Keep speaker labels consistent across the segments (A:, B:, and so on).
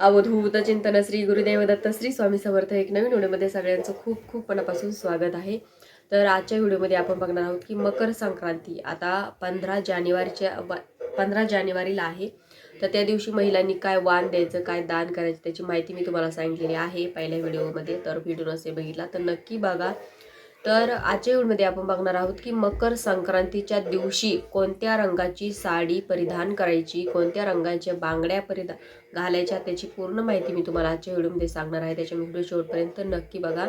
A: अवधूत चिंतन श्री गुरुदेव दत्त श्री स्वामी समर्थ एक नवीन व्हिडिओमध्ये सगळ्यांचं खूप खूप मनापासून स्वागत आहे. तर आजच्या व्हिडिओमध्ये आपण बघणार आहोत की मकर संक्रांती आता पंधरा जानेवारीच्या पंधरा जानेवारीला आहे. तर त्या दिवशी महिलांनी काय वाण द्यायचं काय दान करायचं त्याची माहिती मी तुम्हाला सांगितलेली आहे पहिल्या व्हिडिओमध्ये. तर व्हिडिओ नसेल बघितला तर नक्की बघा. तर आजच्या व्हिडिओमध्ये आपण बघणार आहोत की मकर संक्रांतीच्या दिवशी कोणत्या रंगाची साडी परिधान करायची कोणत्या रंगाच्या बांगड्या परिधान घालायच्या त्याची पूर्ण माहिती मी तुम्हाला आजच्या व्हिडिओमध्ये सांगणार आहे. त्याच्या व्हिडिओ शेवटपर्यंत नक्की बघा.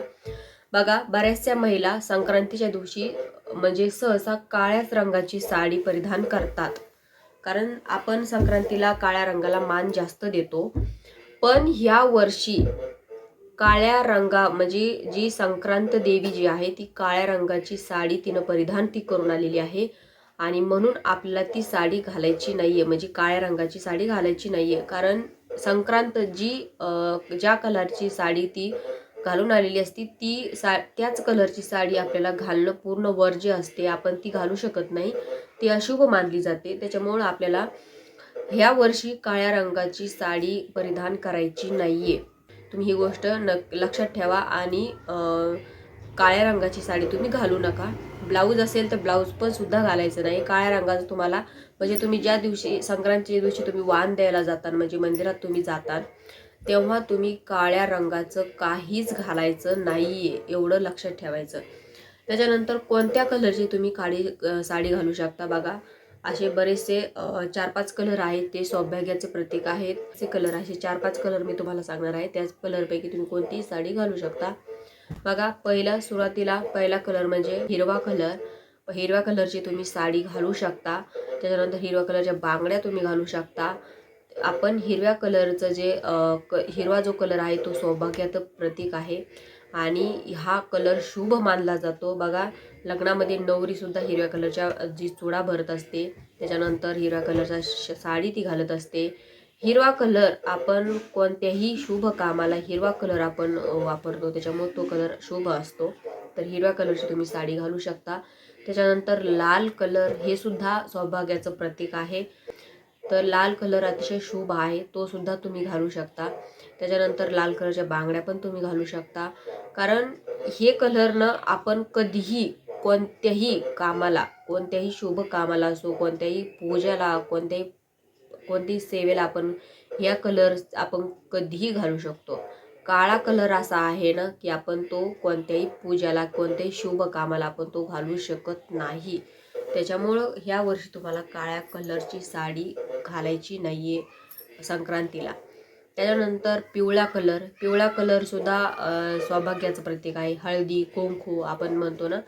A: बघा बऱ्याचशा महिला संक्रांतीच्या दिवशी म्हणजे सहसा काळ्याच रंगाची साडी परिधान करतात. कारण आपण संक्रांतीला काळ्या रंगाला मान जास्त देतो. पण ह्या वर्षी काळ्या रंगा म्हणजे जी संक्रांत देवी जी आहे ती काळ्या रंगाची साडी तिनं परिधान ती करून आलेली आहे. आणि म्हणून आपल्याला ती साडी घालायची नाही आहे म्हणजे काळ्या रंगाची साडी घालायची नाही आहे कारण संक्रांत जी ज्या कलरची साडी ती घालून आलेली असती ती सा त्याच कलरची साडी आपल्याला घालणं पूर्ण वर्ज्य असते आपण ती घालू शकत नाही. ती अशुभ मानली जाते. त्याच्यामुळं आपल्याला ह्या वर्षी काळ्या रंगाची साडी परिधान करायची नाही आहे तुम्ही ही गोष्ट न लक्षात ठेवा आणि काळ्या रंगाची साडी तुम्ही घालू नका. ब्लाऊज असेल तर ब्लाऊज पण सुद्धा घालायचं नाही. काळ्या रंगाचं तुम्हाला म्हणजे तुम्ही ज्या दिवशी संक्रांतीच्या दिवशी तुम्ही वाण द्यायला जाता म्हणजे मंदिरात तुम्ही जातात तेव्हा तुम्ही काळ्या रंगाचं काहीच घालायचं नाही आहे एवढं लक्षात ठेवायचं. त्याच्यानंतर कोणत्या कलरची तुम्ही काळी साडी घालू शकता बघा. असे बरेचसे चार पाच कलर आहेत ते सौभाग्याचे प्रतीक आहेत. असे कलर असे चार पाच कलर मी तुम्हाला सांगणार आहे. त्याच कलरपैकी तुम्ही कोणतीही साडी घालू शकता. बघा पहिला सुरुवातीला पहिला कलर म्हणजे हिरवा कलर हिरव्या कलरची तुम्ही साडी घालू शकता. त्याच्यानंतर हिरव्या कलरच्या बांगड्या तुम्ही घालू शकता. आपण हिरव्या कलरचं जे क हिरवा जो कलर आहे तो सौभाग्याचं प्रतीक आहे. आणि हा कलर शुभ मानला जातो. बघा लग्नामध्ये नवरीसुद्धा हिरव्या कलरच्या जी चुडा भरत असते त्याच्यानंतर हिरव्या कलरचा श- साडी ती घालत असते. हिरवा कलर आपण कोणत्याही शुभ कामाला हिरवा कलर आपण वापरतो. त्याच्यामुळे तो कलर शुभ असतो. तर हिरव्या कलरची तुम्ही साडी घालू शकता. त्याच्यानंतर लाल कलर हे सुद्धा सौभाग्याचं प्रतीक आहे. तर लाल कलर अतिशय शुभ आहे. तो सुद्धा तुम्ही घालू शकता. त्याच्यानंतर लाल कलरच्या बांगड्या पण तुम्ही घालू शकता. कारण हे कलरनं आपण कधीही कोणत्याही कामाला कोणत्याही शुभ कामाला असो कोणत्याही पूजाला कोणत्याही कोणत्याही सेवेला आपण ह्या कलर आपण कधीही घालू शकतो. काळा कलर असा आहे ना की आपण तो कोणत्याही पूजाला कोणत्याही शुभ कामाला आपण तो घालू शकत नाही. त्याच्यामुळं ह्या वर्षी तुम्हाला काळ्या कलरची साडी घालायची नाही आहे संक्रांतीला. त्याच्यानंतर पिवळा कलर. पिवळा कलरसुद्धा सौभाग्याचं प्रतीक आहे. हळदी कुंकू आपण म्हणतो ना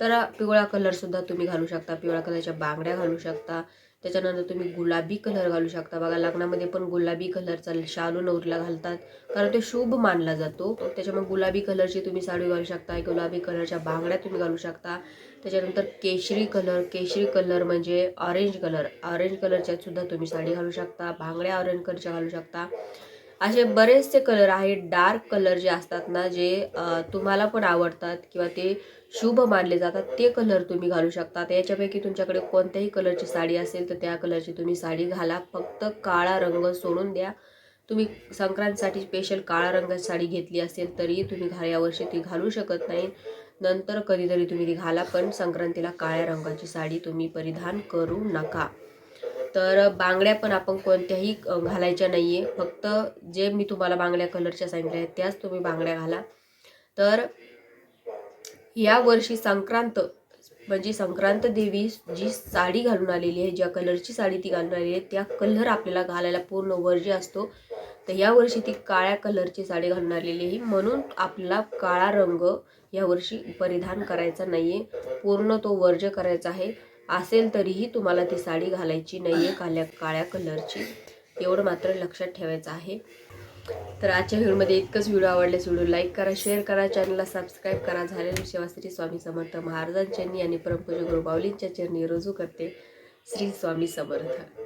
A: तर पिवळा कलरसुद्धा तुम्ही घालू शकता. पिवळ्या कलरच्या बांगड्या घालू शकता. त्याच्यानंतर तुम्ही गुलाबी कलर घालू शकता. बघा लग्नामध्ये पण गुलाबी कलरचा शालू नवरीला घालतात. कारण ते शुभ मानला जातो. त्याच्यामुळे गुलाबी कलरची तुम्ही साडी घालू शकता. गुलाबी कलरच्या बांगड्या तुम्ही घालू शकता. त्याच्यानंतर केशरी कलर. केशरी कलर म्हणजे ऑरेंज कलर. ऑरेंज कलरच्या सुद्धा तुम्ही साडी घालू शकता. बांगड्या ऑरेंज कलरच्या घालू शकता. असे बरेचसे कलर आहेत डार्क कलर जे असतात ना जे तुम्हाला पण आवडतात किंवा ते शुभ मानले जातात ते कलर तुम्ही घालू शकता. याच्यापैकी तुमच्याकडे कोणत्याही कलरची साडी असेल तर त्या कलरची तुम्ही साडी घाला. फक्त काळा रंग सोडून द्या. तुम्ही संक्रांतीसाठी स्पेशल काळा रंगाची साडी घेतली असेल तरी तुम्ही घा यावर्षी ती घालू शकत नाही. नंतर कधीतरी तुम्ही ती घाला पण संक्रांतीला काळ्या रंगाची साडी तुम्ही परिधान करू नका. तर बांगड्या पण आपण कोणत्याही घालायच्या नाही आहे फक्त जे मी तुम्हाला बांगड्या कलरच्या सांगितल्या आहेत त्याच तुम्ही बांगड्या घाला. तर या वर्षी संक्रांत म्हणजे संक्रांत देवी जी साडी घालून आलेली आहे ज्या कलरची साडी ती घालून आलेली आहे त्या कलर आपल्याला घालायला पूर्ण वर्ज्य असतो. तर या वर्षी ती काळ्या कलरची साडी घालून आलेली आहे. म्हणून आपला काळा रंग या वर्षी परिधान करायचा नाहीये. पूर्ण तो वर्ज्य करायचा आहे. असेल तरीही तुम्हाला ती साडी घालायची नाही आहे काल्या काळ्या कलरची. एवढं मात्र लक्षात ठेवायचं आहे. तर आजच्या व्हिडिओमध्ये इतकंच व्हिडिओ आवडल्यास व्हिडिओ लाईक करा शेअर करा चॅनलला सबस्क्राईब करा. झालेली सेवा श्री स्वामी समर्थ महाराजांच्यांनी आणि परमपूज गुरु माऊलींच्या चरणी रुजू करते श्री स्वामी समर्थ.